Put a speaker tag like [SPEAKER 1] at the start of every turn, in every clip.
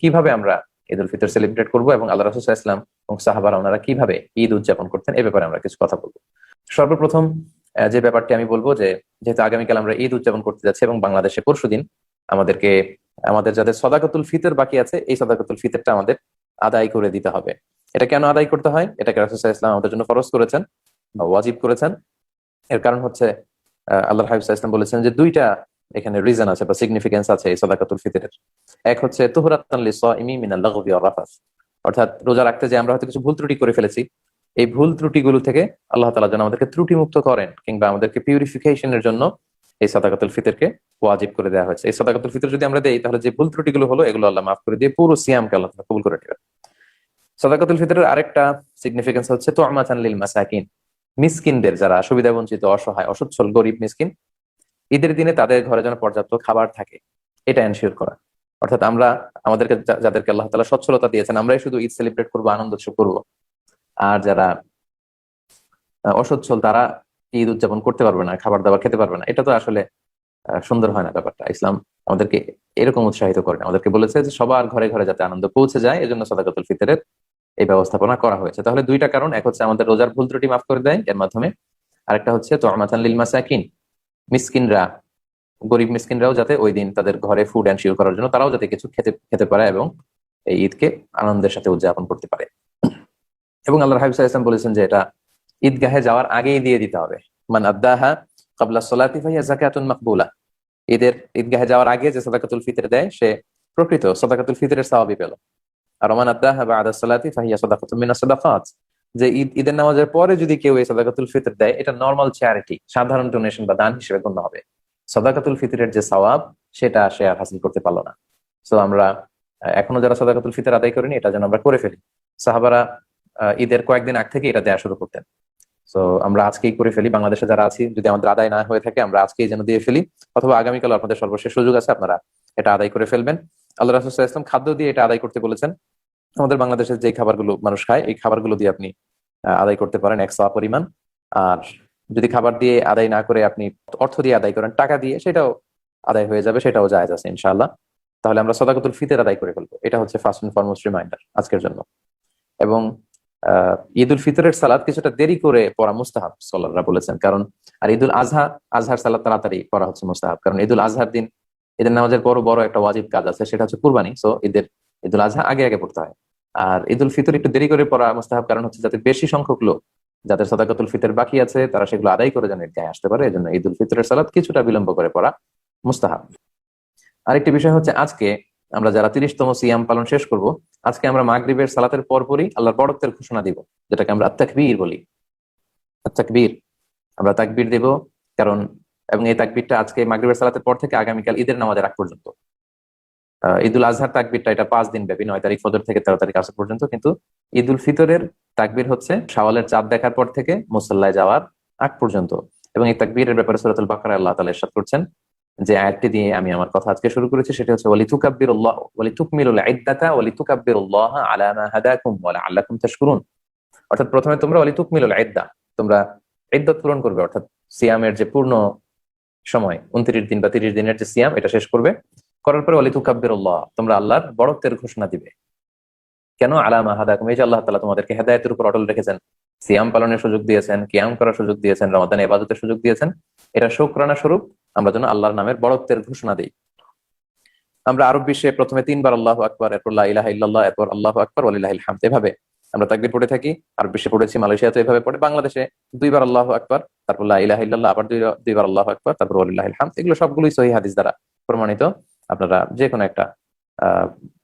[SPEAKER 1] কীভাবে আমরা ঈদ উল ফিতর সেলিব্রেট করব এবং আল্লাহ রাসুল ইসলাম এবং সাহাবারা ওনারা কীভাবে ঈদ উদযাপন করতেন, এ ব্যাপারে আমরা কিছু কথা বলব। সর্বপ্রথম যে ব্যাপারটি আমি বলব যে, যেহেতু আগামীকাল আমরা ঈদ উদযাপন করতে যাচ্ছি এবং বাংলাদেশে পরশু দিন আমাদেরকে, আমাদের যাদের সদাকতুল ফিতর বাকি আছে, এই সদাকতুল ফিতরটা আমাদের আদায় করে দিতে হবে। এটা কেন আদায় করতে হয়? এটাকে রাসুসাহ ইসলাম আমাদের জন্য ফরজ করেছেন বা ওয়াজিব করেছেন। এর কারণ হচ্ছে আল্লাহ হাবিব ইসলাম বলেছেন যে দুইটা এখানে রিজন আছে বা সিগনিফিকেন্স আছে এই সদাকাতুল ফিতরের। এক হচ্ছে অর্থাৎ রোজা রাখতে যে আমরা হয়তো কিছু ভুল ত্রুটি করে ফেলেছি, এই ভুল ত্রুটিগুলো থেকে আল্লাহ তালা যেন আমাদেরকে ত্রুটি মুক্ত করেন কিংবা আমাদেরকে পিউরিফিকেশনের জন্য এই সাদাকাতুল ফিতরকে ওয়াজিব করে দেওয়া হয়েছে। এই সাদাকাতুল ফিতর যদি আমরা দেই, তাহলে যে ভুল ত্রুটিগুলো হলো, এগুলো আল্লাহ মাফ করে দিয়ে পুরো সিয়ামকে আল্লাহ তালা কবুল করে নেবেন। সাদাকাতুল ফিতরের আরেকটা সিগনিফিকেন্স হচ্ছে তো আমাচান লিল মাসাকিন। মিসকিনদের যারা সুবিধা বঞ্চিত অসহায়, অসচ্ছল, গরিব মিসকিন ঈদের দিনে তাদের ঘরে যেন পর্যাপ্ত খাবার থাকে, এটা এনশিওর করা। অর্থাৎ আমরা আমাদেরকে যাদেরকে আল্লাহ তালা সচ্ছলতা দিয়েছেন, আমরাই শুধু ঈদ সেলিব্রেট করব, আনন্দ উৎসব করব। আর যারা অসচ্ছল, তারা ঈদ উদযাপন করতে পারবে না, খাবার দাবার খেতে পারবে না। এটা তো আসলে সুন্দর হয় না ব্যাপারটা। ইসলাম আমাদেরকে এরকম উৎসাহিত করে। আমাদেরকে বলেছে যে সবার ঘরে ঘরে যাতে আনন্দ পৌঁছে যায়, এজন্য সদাকতুল ফিতরের এই ব্যবস্থাপনা করা হয়েছে। তাহলে দুইটা কারণ, এক হচ্ছে আমাদের রোজার ভুল ত্রুটি মাফ করে দেয়, এর মাধ্যমে। আরেকটা হচ্ছে তো আমাতান লিল মাসাকিন। মিসকিনরা, গরিব মিসকিনরাও যাতে ওই দিন তাদের ঘরে ফুড এনশিওর করার জন্য তারাও যাতে কিছু খেতে খেতে পারে এবং এই ঈদকে আনন্দের সাথে উদযাপন করতে পারে। এবং আল্লাহ হাবিব ইসলাম বলেছেন যে এটা ঈদগাহে যাওয়ার আগেই দিয়ে দিতে হবে। মান আদাহা কাবলা সোলাতি ভাইয়া জাকাতুন মাকবুলা। ঈদের, ঈদগাহে যাওয়ার আগে যে সদাকাতুল ফিতর দেয়, সে প্রকৃত সদাকাতুল ফিতরের সাহাবি পেল। আর ওমান আদাহা বা আদা সোলাতি ফাহিয়া সদাকাতুল মিনা সদাকাত। যে ঈদ, ঈদের নামাজের পরে যদি কেউ এই সদাকাতুল ফিতর দেয়, এটা নর্মাল চ্যারিটি সাধারণ ডোনেশন বা দান হিসেবে গণ্য হবে। সদাকাতুল ফিতরের যে সওয়াব, সেটা সে আর হাসিল করতে পারল না। তো আমরা এখনও যারা সদাকাতুল ফিতর আদায় করিনি, এটা যেন আমরা করে ফেলি। সাহাবারা ঈদের কয়েকদিন আগ থেকে এটা দেওয়া শুরু করতেন। তো আমরা আজকেই করে ফেলি। বাংলাদেশে যারা আছি, যদি আমাদের আদায় না হয়ে থাকে, আমরা আজকেই যেন দিয়ে ফেলি। অথবা আগামীকাল আপনাদের সর্বশেষ সুযোগ আছে, আপনারা এটা আদায় করে ফেলবেন। আল্লাহ রাসুল ইসলাম খাদ্য দিয়ে এটা আদায় করতে বলেছেন। আমাদের বাংলাদেশের যে খাবারগুলো মানুষ খায়, এই খাবারগুলো দিয়ে আপনি আদায় করতে পারেন এক পরিমাণ। আর যদি খাবার দিয়ে আদায় না করে আপনি অর্থ দিয়ে আদায় করেন, টাকা দিয়ে, সেটাও আদায় হয়ে যাবে, সেটাও জায়জ আছে ইনশাআল্লাহ। তাহলে আমরা সদাকতুল ফিতের আদায় করে ফেলব। এটা হচ্ছে ফার্স্ট অ্যান্ড ফরমোস্ট রিমাইন্ডার আজকের জন্য। এবং ঈদ উল ফিতরের সালাদ কিছুটা দেরি করে পড়া মুস্তাহাব সলাররা বলেছেন। কারণ, আর ঈদুল আজহা, আজহার সালাদ তাড়াতাড়ি পড়া হচ্ছে মুস্তাহাব। কারণ ঈদুল আজহার দিন, ঈদের নামাজের বড় বড় একটা ওয়াজিব কাজ আছে, সেটা হচ্ছে কুরবানি। সো ঈদের ঈদুল আজহা আগে আগে পড়তে হয়। আর ঈদুল ফিতর একটু দেরি করে পড়া মুস্তাহাব কারণ হচ্ছে যাতে বেশি সংখ্যক লোক, যাদের সদাকতুল ফিতর বাকি আছে, তারা সেগুলো আদায় করে যেন গায়ে আসতে পারে। এই জন্য ঈদুল ফিতরের সালাদ কিছুটা বিলম্ব করে পড়া মুস্তাহাব। আরেকটি বিষয় হচ্ছে আজকে আমরা যারা তিরিশতম সিয়াম পালন শেষ করব, আজকে আমরা মাগরীবের সালাতের পরপরই আল্লাহর বড়ত্বের ঘোষণা দিব, যেটাকে আমরা আত্মাকবীর বলি। আত্মাকবীর আমরা তাকবীর দেব, কারণ এবং এই তাকবীরটা আজকে মাগরীবের সালাতের পর থেকে আগামীকাল ঈদের নামাজের আগ পর্যন্ত। ঈদুল আজহার তাকবিরটা এটা পাঁচ দিন ব্যাপী, নয় তারিখ ফজর থেকে তেরো তারিখ আসা পর্যন্ত। কিন্তু ঈদুল ফিতরের তাকবীর হচ্ছে শাওয়ালের চাঁদ দেখার পর থেকে মুসল্লায় যাওয়ার আগ পর্যন্ত। এবং এই তাকবীরের ব্যাপারে সুরাতুল বাকার আল্লাহ তালা ইরশাদ করছেন যে আয়াতটি দিয়ে আমি আমার কথা আজকে শুরু করেছি, সেটা হচ্ছে ওয়ালি তুকাব্বিরুল্লাহ ওয়ালি তুকমিলুল ইদ্দাতা ওয়ালি তুকাব্বিরুল্লাহ আলা মা হাদাকুম ওয়া লাআল্লাকুম তাশকুরুন। অর্থাৎ প্রথমে তোমরা ওয়ালি তুকমিলুল ইদ্দা, তোমরা ইদ্দত পূরণ করবে, অর্থাৎ সিয়ামের যে পূর্ণ সময়, উনত্রিশ দিন বা তিরিশ দিনের যে সিয়াম, এটা শেষ করবে। করার পরে ওয়ালি তুকাব্বিরুল্লাহ তোমরা আল্লাহর বড়ত্বের ঘোষণা দিবে। কেন? আলা মা হাদাকুম, এই যে আল্লাহ তাআলা তোমাদেরকে হেদায়েতের উপর অটল রেখেছেন, সিয়াম পালনের সুযোগ দিয়েছেন, কিয়াম করার সুযোগ দিয়েছেন, রমাদান ইবাদতের সুযোগ দিয়েছেন, এটা শুকরানা স্বরূপ, আমরা যেন আল্লাহর নামের বড়ত্বের ঘোষণা দিই। আমরা আরব বিশ্বে প্রথমে তিনবার আল্লাহ আকবর, এরপর ইলাহ ইল্লাহ এরপর আল্লাহ আকবর আলিল্লাহ হামদ, এভাবে। আমরা তাকবির পড়ে থাকি, আরব বিশ্বে পড়েছি মালয়েশিয়াতে এভাবে পড়ে, বাংলাদেশে দুইবার আল্লাহ আকবর, তারপর ইলাহ ইল্লাহ আবার দুইবার আল্লাহ আকবর, তারপর আলিল্লাহ হামদ, এগুলো সবগুলোই সহি হাদিস দ্বারা প্রমাণিত। আপনারা যে কোনো একটা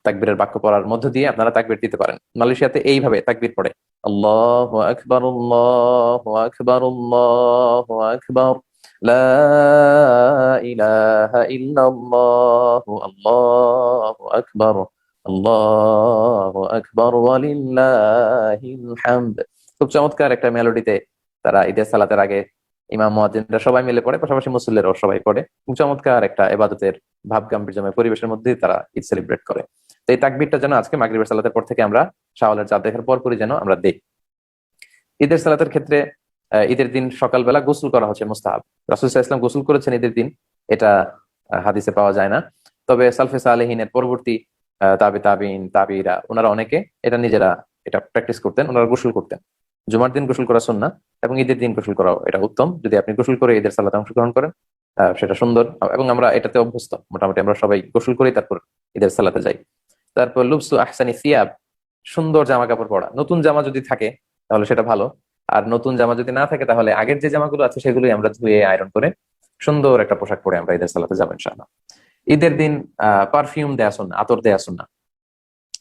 [SPEAKER 1] তাকবীরের বাক্য পড়ার মধ্য দিয়ে আপনারা তাকবীর দিতে পারেন। মালয়েশিয়াতে এইভাবে তাকবীর পড়ে। আল্লাহ আকবর আল্লাহ আকবর আল্লাহ আকবর। লা ইলাহা ইল্লাল্লাহ, আল্লাহু আকবর আল্লাহু আকবর, ওয়ালিল্লাহিল হামদ। খুব চমৎকার একটা মেলোডিতে তারা ঈদের সালাতের আগে ইমাম, মুয়াজ্জিনরা সবাই মিলে পড়ে, পাশাপাশি মুসল্লিরাও সবাই পড়ে। চমৎকার একটা এবাদতের ভাব গাম্ভীর্যময় পরিবেশের মধ্যে তারা ঈদ সেলিব্রেট করে। তো এই তাকবিরটা যেন আজকে মাগরিবের সালাতের পর থেকে আমরা শাওয়ালের চাঁদ দেখার যেন আমরা ঈদের সালাতের ক্ষেত্রে ঈদের দিন সকালবেলা গোসল করা হচ্ছে মুস্তাহাব। রাসুল ইসলাম গোসল করেছেন ঈদের দিন, এটা হাদিসে পাওয়া যায় না। তবে সালফেসা আলহিনের পরবর্তী তাবি তাবিন তাবিরা ওনারা অনেকে এটা নিজেরা এটা প্র্যাকটিস করতেন, ওনারা গোসল করতেন। জুমার দিন গোসল করা সুন্না এবং ঈদের দিন গোসল করা এটা উত্তম। যদি আপনি গোসল করে ঈদের সালাতে অংশগ্রহণ করেন সেটা সুন্দর। এবং আমরা এটাতে অভ্যস্ত। মোটামুটি আমরা সবাই গোসল করি তারপর ঈদের সালাতে যাই। তারপর লুবসু আহসানি সিয়াব, সুন্দর জামা কাপড় পরা। নতুন জামা যদি থাকে, তাহলে সেটা ভালো। আর নতুন জামা যদি না থাকে, তাহলে আগের যে জামাগুলো আছে, সেগুলোই আমরা ধুয়ে আয়রন করে সুন্দর একটা পোশাক পরে আমরা ঈদের সালাতে যাব ইনশাআল্লাহ। ঈদের দিন পারফিউম দেয়া শুন আতর দেয়া শুন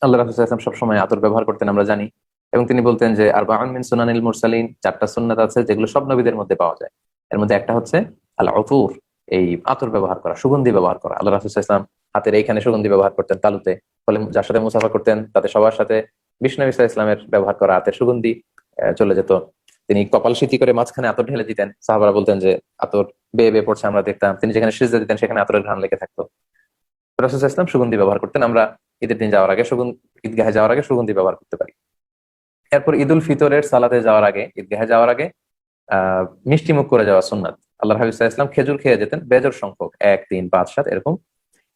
[SPEAKER 1] আল্লাহ রাসুল সবসময় আতর ব্যবহার করতেন, আমরা জানি। এবং তিনি বলতেন যে আর মিন সুনানিল মুরসালিন। চারটা সুন্নাত আছে যেগুলো সব নবীদের মধ্যে পাওয়া যায়। এর মধ্যে একটা হচ্ছে আল্লাহ অতুর এই আতর ব্যবহার করা, সুগন্ধি ব্যবহার করা। আল্লাহ রাসুল ইসলাম হাতের এইখানে সুগন্ধি ব্যবহার করতেন, তালুতে। ফলে যার সাথে মুসাফা করতেন তাদের সবার সাথে বিষ্ণু ইসা ইসলামের ব্যবহার করা, হাতের সুগন্ধি চলে যেত। তিনি কপাল স্মৃতি করে মাঝখানে আতর ঢেলে দিতেন। সাহাবারা বলতেন যে, আতর বেয়ে বেয়ে পড়ছে আমরা দেখতাম। তিনি যেখানে সিজদা দিতেন, সেখানে আতরের ঘ্রাণ লেগে থাকতো। রাসুল ইসলাম সুগন্ধি ব্যবহার করতেন। আমরা ঈদের দিন যাওয়ার আগে সুগন্ধি, ঈদগাহে যাওয়ার আগে সুগন্ধি ব্যবহার করতে পারি। এরপর ঈদুল ফিতরের সালাতে যাওয়ার আগে, ঈদগাহে যাওয়ার আগে, আহ, মিষ্টি মুখ করে যাওয়া সুন্নাত। আল্লাহ হাবিব ইসলাম খেজুর খেয়ে যেতেন বেজর সংখ্যক, এক, তিন, পাঁচ, সাত, এরকম।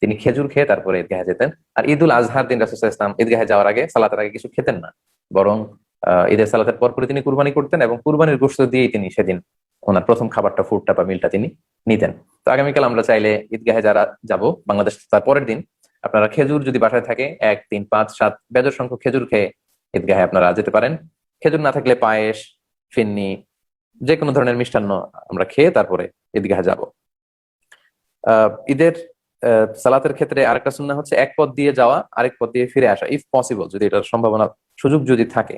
[SPEAKER 1] তিনি খেজুর খেয়ে তারপরে ঈদগাহে যেতেন। আর ঈদুল আজহার দিন রাসুল ইসলাম ঈদগাহে যাওয়ার আগে সালাতের আগে কিছু খেতেন না। বরং, আহ, ঈদের সালাতের পর পরে তিনি কুরবানি করতেন এবং কুরবানির গোস্ত দিয়েই তিনি সেদিন ওনার প্রথম খাবারটা, ফুডটা বা মিলটা তিনি নিতেন। তো আগামীকাল আমরা চাইলে ঈদগাহে যারা যাব, বাংলাদেশ তার পরের দিন, আপনারা খেজুর যদি বাসায় থাকে, এক, তিন, পাঁচ, সাত বেজর সংখ্যক খেজুর খেয়ে ঈদগাহে আপনারা যেতে পারেন। খেজুর না থাকলে পায়েস, ফিন্নি যে কোনো ধরনের মিষ্টান্ন আমরা খেয়ে তারপরে ঈদগাহে যাব। ঈদের সালাতের ক্ষেত্রে আরেকটা সুন্না হচ্ছে এক পথ দিয়ে যাওয়া, আরেক পথ দিয়ে ফিরে আসা ইফ পসিবল যদি এটার সম্ভাবনা, সুযোগ যদি থাকে।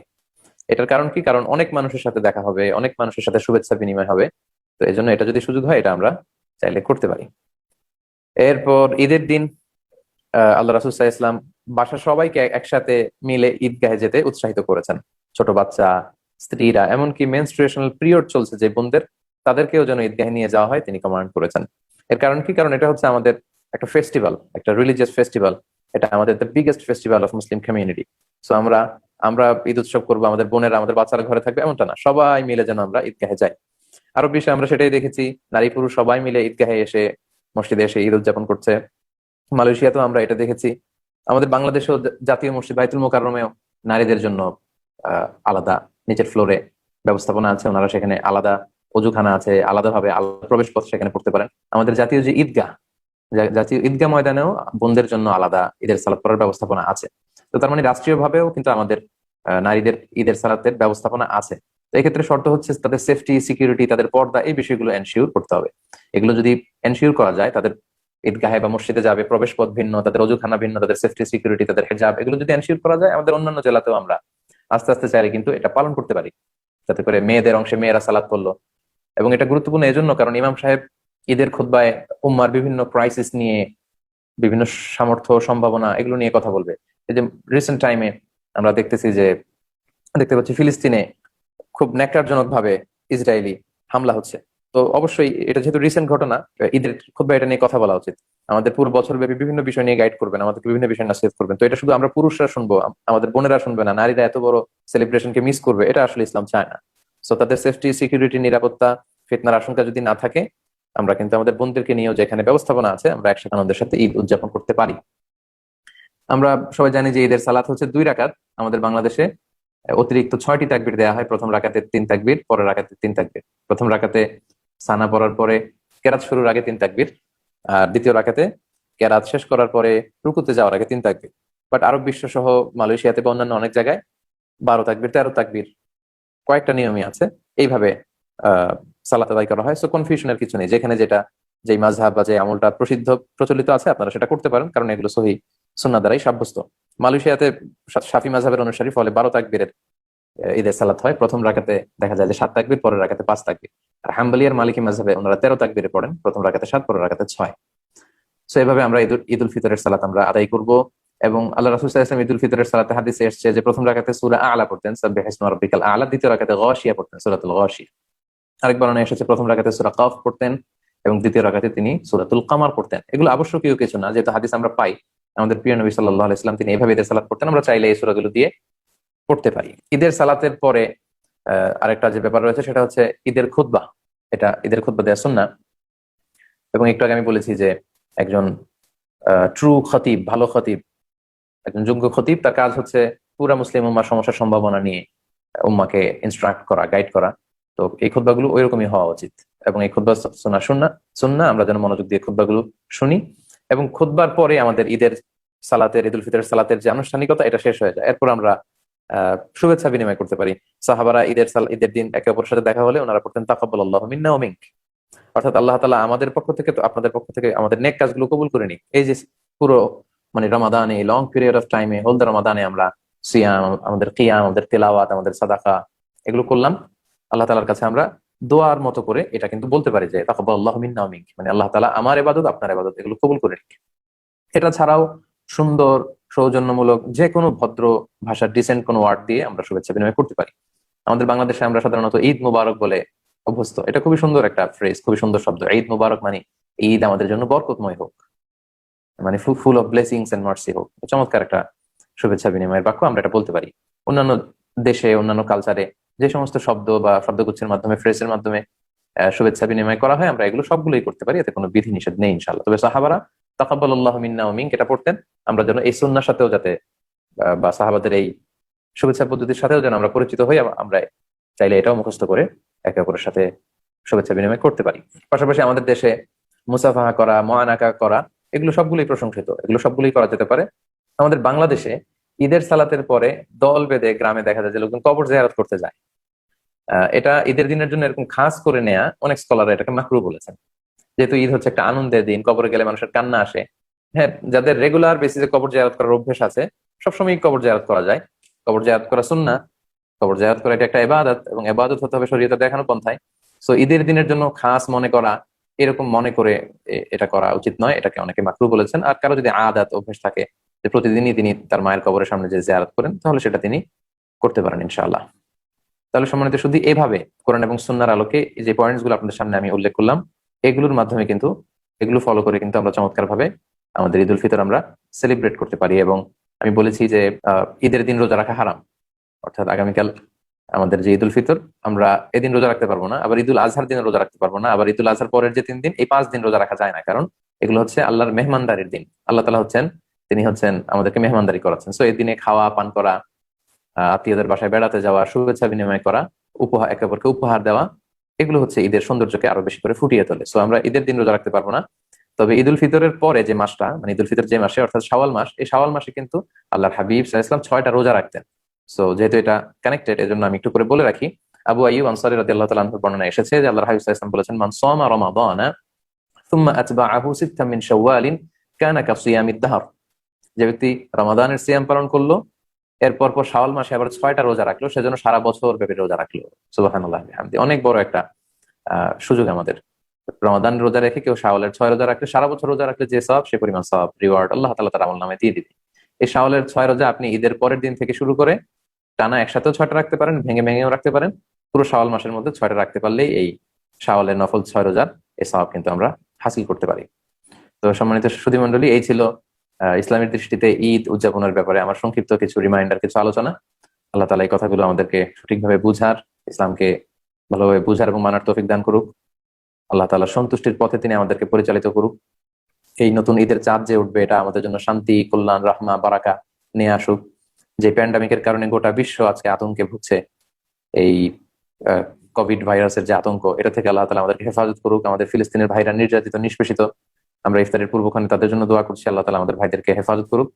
[SPEAKER 1] এটার কারণ কি? কারণ অনেক মানুষের সাথে দেখা হবে, অনেক মানুষের সাথে শুভেচ্ছা বিনিময় হবে। তো এই জন্য এটা যদি সুযোগ হয়, এটা আমরা চাইলে করতে পারি। এরপর ঈদের দিন আল্লাহ সাল্লাল্লাহু ইসলাম বাসার সবাইকে একসাথে মিলে ঈদগাহে যেতে উৎসাহিত করেছেন। ছোট বাচ্চা, স্ত্রীরা, এমনকি মেনস্ট্রুয়েশনাল পিরিয়ড চলছে যে বোনদের, তাদেরকেও যেন ঈদগাহে নিয়ে যাওয়া হয়, তিনি কমান্ড করেছেন। এর কারণ কি? কারণ এটা হচ্ছে আমাদের একটা ফেস্টিভ্যাল একটা রিলিজিয়াস ফেস্টিভ্যাল এটা আমাদের the biggest festival of Muslim community so আমরা আমরা ঈদ উৎসব করব, আমাদের বোনেরা, আমাদের বাচ্চারা ঘরে থাকবে, এমনটা না। সবাই মিলে যেন আমরা ঈদগাহে যাই। আরও বিষয়ে আমরা সেটাই দেখেছি, নারী পুরুষ সবাই মিলে ঈদগাহে এসে, মসজিদে এসে ঈদ উদযাপন করছে। মালয়েশিয়াতেও আমরা এটা দেখেছি। আমাদের বাংলাদেশেও জাতীয় মসজিদ বাইতুল মোকাররমেও নারীদের জন্য আলাদা নিচের ফ্লোরে ব্যবস্থাপনা আছে। ওনারা সেখানে আলাদা অজুখানা আছে, আলাদাভাবে আলাদা প্রবেশ পথ সেখানে করতে পারেন। আমাদের জাতীয় যে ঈদগাহ জাতীয় ঈদগাহ ময়দানেও বোনদের জন্য আলাদা ঈদের সালাত করার ব্যবস্থাপনা আছে। তো তার মানে রাষ্ট্রীয়ভাবেও কিন্তু আমাদের নারীদের ঈদের সালাতের ব্যবস্থাপনা আছে। তো এক্ষেত্রে শর্ত হচ্ছে তাদের সেফটি সিকিউরিটি তাদের পর্দা এই বিষয়গুলো এনশিওর করতে হবে। এগুলো যদি এনশিওর করা যায়, তাদের ঈদগাহে বা মসজিদে যাবে প্রবেশ পথ ভিন্ন, তাদের অজুখানা ভিন্ন, তাদের সেফটি সিকিউরিটি তাদের হেজাব, এগুলো যদি এনশিওর করা যায়, আমাদের অন্যান্য জেলাতেও আমরা আস্তে আস্তে চাইলে কিন্তু এটা পালন করতে পারি। যাতে করে মেয়েদের অংশে মেয়েরা সালাত করল এবং এটা গুরুত্বপূর্ণ এজন্য, কারণ ইমাম সাহেব ঈদের খুদ্বায় উম্মার বিভিন্ন ক্রাইসিস নিয়ে বিভিন্ন সামর্থ্য, সম্ভাবনা এগুলো নিয়ে কথা বলবে। এই যে রিসেন্ট টাইমে আমরা দেখতেছি যে, দেখতে পাচ্ছি ফিলিস্তিনে খুব ন্যাক্কারজনক ভাবে ইসরায়েলি হামলা হচ্ছে। তো অবশ্যই এটা যেহেতু রিসেন্ট ঘটনা ঈদের খুব এটা নিয়ে কথা বলা উচিত। আমাদের পুরো বছর ব্যাপী বিভিন্ন বিষয় নিয়ে গাইড করবেন, আমাদেরকে বিভিন্ন বিষয় নাসিহত করবেন। তো এটা শুধু আমরা পুরুষরা শুনব আমাদের বোনেরা শুনবে না, নারীরা এত বড় সেলিব্রেশনকে মিস করবে, এটা আসলে ইসলাম চায় না। সো তাদের সেফটি সিকিউরিটি নিরাপত্তা, ফিতনার আশঙ্কা যদি না থাকে, আমরা কিন্তু আমাদের বোনদেরকে নিয়েও যেখানে ব্যবস্থাপনা আছে, আমরা একসাথে আমাদের সাথে ঈদ উদযাপন করতে পারি। আমরা সবাই জানি যে ঈদের সালাত হচ্ছে দুই রাকাত, আমাদের বাংলাদেশে অতিরিক্ত ছয়টি তাকবির দেওয়া হয়। প্রথম রাকাতে তিন তাকবির, পরের রাকাতে তিন তাকবির। প্রথম রাকাতে সানা পড়ার পরে কেরাত শুরুর আগে তিন তাকবির, আর দ্বিতীয় রাকাতে কেরাত শেষ করার পরে রুকুতে যাওয়ার আগে তিন তাকবির। বাট আরব বিশ্ব সহ মালয়েশিয়াতে বা অন্যান্য অনেক জায়গায় বারো তাকবির, তেরো তাকবির কয়েকটা নিয়মই আছে। এইভাবে সালাত আদায় করা হয়। সো কনফিউশনের কিছু নেই। যেখানে যেটা যে মাঝহাব বা যে আমলটা প্রসিদ্ধ, প্রচলিত আছে, আপনারা সেটা করতে পারেন। কারণ এগুলো সহি সুন্না দ্বারাই সাব্যস্ত। মালয়েশিয়াতে শাফি মাঝহাবের অনুসারী ফলে বারো তাকবীরের ঈদের সালাত হয়। প্রথম রাখাতে দেখা যায় যে সাত তাকবীর, পরের রাখাতে পাঁচ তাকবীর। আর হাম্বালিয়ার মালিকি মাঝহাবে ওনারা তেরো তাকবীরে পড়েন, প্রথম রাখাতে সাত, পরের রাখাতে ছয়। সো এভাবে আমরা ঈদুল ঈদুল ফিতরের সালাত আমরা আদায় করব এবং আল্লাহ রাসুল ইসলাম ঈদুল ফিতরের সালাতে হাদিসে এসছে যে প্রথম রাখাতে সুরা আলা পড়তেন, সাব্বিহ ইসমা রাব্বিকাল আলা, দ্বিতীয় রাখাতে গাশিয়া পড়তেন, সূরাতুল গাশিয়া আরেকবার অনেক এসেছে, প্রথম রাখাতে সুরা কাফ পড়তেন এবং দ্বিতীয় রাখাতে তিনি সুরাতুল কামার পড়তেন। এগুলো আবশ্যকীয় কিছু না, যেহেতু হাদিস আমরা পাই, আমাদের প্রিয় নবী সাল্লাল্লাহু আলাইহি সাল্লাম তিনি এভাবে ঈদের সালাত পড়তেন, আমরা চাইলে এই সূরাগুলো দিয়ে পড়তে পারি। ঈদের সালাতের পরে আরেকটা যে ব্যাপার রয়েছে সেটা হচ্ছে ঈদের খুতবা। এটা ঈদের খুতবা দেওয়া সুন্নাহ। এবং একটু আগে আমি বলেছি যে একজন ট্রু খতিব, ভালো খতিব, একজন যোগ্য খতিব, তার কাজ হচ্ছে পুরা মুসলিম উম্মার সমস্যার সম্ভাবনা নিয়ে উম্মাকে ইনস্ট্রাক্ট করা গাইড করা। তো এই খুদ্বাগুলো ওই রকমই হওয়া উচিত। এবং এই খুদ্া শোনা শুননা শুননা আমরা যেন মনোযোগ দিয়ে খুদ্বাগুলো শুনি। এবং খুদ্বার পরে আমাদের ঈদের সালাতের, ঈদুল ফিতরের সালাতের যে আনুষ্ঠানিকতা, এটা শেষ হয়ে যায়। এরপর আমরা শুভেচ্ছা বিনিময় করতে পারি। সাহাবারা ঈদের সাল, ঈদের দিন একে অপরের সাথে দেখা হলে ওনারা পড়তেন তাকাব্বাল আল্লাহ মিন্না ও মিঙ্ক অর্থাৎ আল্লাহ তালা আমাদের পক্ষ থেকে তো, আপনাদের পক্ষ থেকে আমাদের নেক কাজগুলো কবুল করে নিক। এই যে পুরো মানে রমাদানে লং পিরিয়ড অফ টাইমে হোলদ রমাদানে আমরা সিয়াম, আমাদের কিয়াম, আমাদের তেলাওয়াত, আমাদের সাদাকা, এগুলো করলাম। আল্লাহ তালার কাছে আমরা দোয়ার মতো করে এটা কিন্তু বলতে পারি যে তাকাব্বাল আল্লাহ মিন্না ও মিঙ্ক মানে আল্লাহ তালা আমার এবাদত আপনার এবাদত এগুলো কবুল করে নিক। এটা ছাড়াও সুন্দর সৌজন্যমূলক যে কোনো ভদ্র ভাষার ডিসেন্ট কোনো ওয়ার্ড দিয়ে আমরা শুভেচ্ছা বিনিময় করতে পারি। আমাদের বাংলাদেশে আমরা সাধারণত ঈদ মুবারক বলে অভ্যস্ত। এটা খুবই সুন্দর একটা ফ্রেজ খুবই সুন্দর শব্দ। ঈদ মুবারক মানে ঈদ আমাদের জন্য বরকতময় হোক মানে full of blessings and mercy হোক। চমৎকার একটা শুভেচ্ছা বিনিময়ের বাক্য আমরা এটা বলতে পারি। অন্যান্য দেশে, অন্যান্য কালচারে যে সমস্ত শব্দ বা শব্দগুচ্ছের মাধ্যমে ফ্রেজের মাধ্যমে শুভেচ্ছা বিনিময় করা হয়, আমরা এগুলো সবগুলোই করতে পারি। এতে কোনো বিধি নিষেধ নেই ইনশাল্লাহ তবে সাহাবারা তাকাব্বাল আল্লাহ মিন্না মিঙ্ক এটা পড়তেন। আমরা যেন এই সুন্নার সাথেও যাতে, বা সাহাবাদের এই শুভেচ্ছা পদ্ধতির সাথেও যেন আমরা পরিচিত হই আমরা চাইলে এটাও মুখস্থ করে একে অপরের সাথে শুভেচ্ছা বিনিময় করতে পারি। পাশাপাশি আমাদের দেশে মুসাফাহা করা, মহানাকা করা, এগুলো সবগুলোই প্রশংসিত। এগুলো সবগুলোই করা যেতে পারে। আমাদের বাংলাদেশে ঈদের সালাতের পরে দল বেঁধে গ্রামে দেখা যায় যে লোকজন কবর জেয়ারত করতে যায়। এটা ঈদের দিনের জন্য এরকম খাস করে নেয়া অনেক স্কলার এটাকে মাকরু বলেছেন। যেহেতু ঈদ হচ্ছে একটা আনন্দের দিন, কবরে গেলে মানুষের কান্না আসে। হ্যাঁ যাদের রেগুলার বেসিসে কবর জায়াত করার অভ্যেস আছে সবসময় কবর জায়াত করা যায়। কবর জায়াত করা শুননা কবর জায়াত করা এটা একটা এবাদত এবং এবাদত হতে হবে শরীয়তে দেখানো পন্থায়। সো ঈদের দিনের জন্য খাস মনে করা, এরকম মনে করে এটা করা উচিত নয়। এটাকে অনেকে মাকরু বলেছেন। আর কারও যদি আদাত, অভ্যেস থাকে যে প্রতিদিনই তিনি তার মায়ের কবরের সামনে যে জিয়ারত করেন, তাহলে সেটা তিনি করতে পারেন ইনশাআল্লাহ। তাহলে সম্মানিত শুধু এভাবে কোরআন এবং সুন্নার আলোকে যে পয়েন্টসগুলো আপনাদের সামনে আমি উল্লেখ করলাম এগুলোর মাধ্যমে কিন্তু, এগুলো ফলো করে কিন্তু আমরা চমৎকার ভাবে আমাদের ঈদ উল ফিতর আমরা সেলিব্রেট করতে পারি এবং আমি বলেছি যে ঈদের দিন রোজা রাখা হারাম। অর্থাৎ আগামীকাল আমাদের যে ঈদ উল ফিতর, আমরা এদিন রোজা রাখতে পারব না, আবার ঈদুল আজহার দিন রোজা রাখতে পারব না, আবার ঈদুল আজহার পরের যে তিন দিন, এই পাঁচ দিন রোজা রাখা যায় না। কারণ এগুলো হচ্ছে আল্লাহর মেহমানদারির দিন। আল্লাহ তালা হচ্ছেন, তিনি হচ্ছেন আমাদেরকে মেহমানদারি করাচ্ছেন। সো এই দিনে খাওয়া, পান করা আত্মীয়দের বাসায় বেড়াতে যাওয়া, শুভেচ্ছা বিনিময় করা উপহার একে অপরকে উপহার দেওয়া এগুলো হচ্ছে ঈদের সৌন্দর্যকে আরও বেশি করে ফুটিয়ে তোলে। সো আমরা ঈদের দিন রোজা রাখতে পারব না। তবে ঈদ উল ফিতরের পরে যে মাসটা মানে ঈদ উল ফিতর যে মাসে, অর্থাৎ শাওয়াল মাস, এই শাওয়াল মাসে কিন্তু আল্লাহর হাবিব ইসলাম ছয়টা রোজা রাখতেন। সো যেহেতু এটা কানেক্টেড এজন্য আমি একটু করে বলে রাখি। আবু আইব আনসারি রাদি আল্লাহ তালাহ বর্ণনা এসেছে যে আল্লাহ হাবিব ইসলাম বলেছেন, মান সোমা রমাদানা, সুম্মা আতবাআহু সিত্তাম মিন শাওয়ালিন কানা যে ব্যক্তি রমাদানের সিয়াম পালন করল এরপর পর শাওয়াল মাসে আবার ছয়টা রোজা রাখল, সেজন্য সারা বছর ব্যাপী রোজা রাখল। সুবাহানুল্লাহ অনেক বড় একটা সুযোগ আমাদের। রমাদান রোজা রেখে কেউ শাওয়ালের ছয় রোজা রাখলে, সারা বছর রোজা রাখলে যে সব, সে পরিমাণ সব রিওয়ার্ড আল্লাহ তালা তার আমল নামে দিয়ে দিবে। এই শাওয়ালের ছয় রোজা আপনি ঈদের পরের দিন থেকে শুরু করে টানা একসাথেও ছয়টা রাখতে পারেন, ভেঙে ভেঙেও রাখতে পারেন। পুরো শাওয়াল মাসের মধ্যে ছয়টা রাখতে পারলেই এই শাওয়ালের নফল ছয় রোজার এই সব কিন্তু আমরা হাসিল করতে পারি। তো সম্মানিত সুধী মন্ডলী এই ছিল ইসলামের দৃষ্টিতে ঈদ উদযাপনের ব্যাপারে আমার সংক্ষিপ্ত কিছু রিমাইন্ডার কিছু আলোচনা। আল্লাহ তালা এই কথাগুলো আমাদেরকে সঠিকভাবে বুঝার, ইসলামকে ভালোভাবে বুঝার এবং মানার তৌফিক দান করুক। আল্লাহ তালা সন্তুষ্টির পথে তিনি আমাদেরকে পরিচালিত করুক। এই নতুন ঈদের চাঁদ যে উঠবে, এটা আমাদের জন্য শান্তি, কল্যাণ, রাহমা, বারাকা নিয়ে আসুক। যে প্যান্ডামিকের কারণে গোটা বিশ্ব আজকে আতঙ্কে ভুগছে, এই কোভিড ভাইরাসের যে আতঙ্ক, এটা থেকে আল্লাহ তালা আমাদেরকে হেফাজত করুক। আমাদের ফিলিস্তিনের ভাইরা নির্যাতিত, নিষ্পেষিত আমরা ইফতারের পূর্বক্ষণে তাদের জন্য দোয়া করছি। আল্লাহ তালা আমাদের ভাইদেরকে হেফাজত করুক।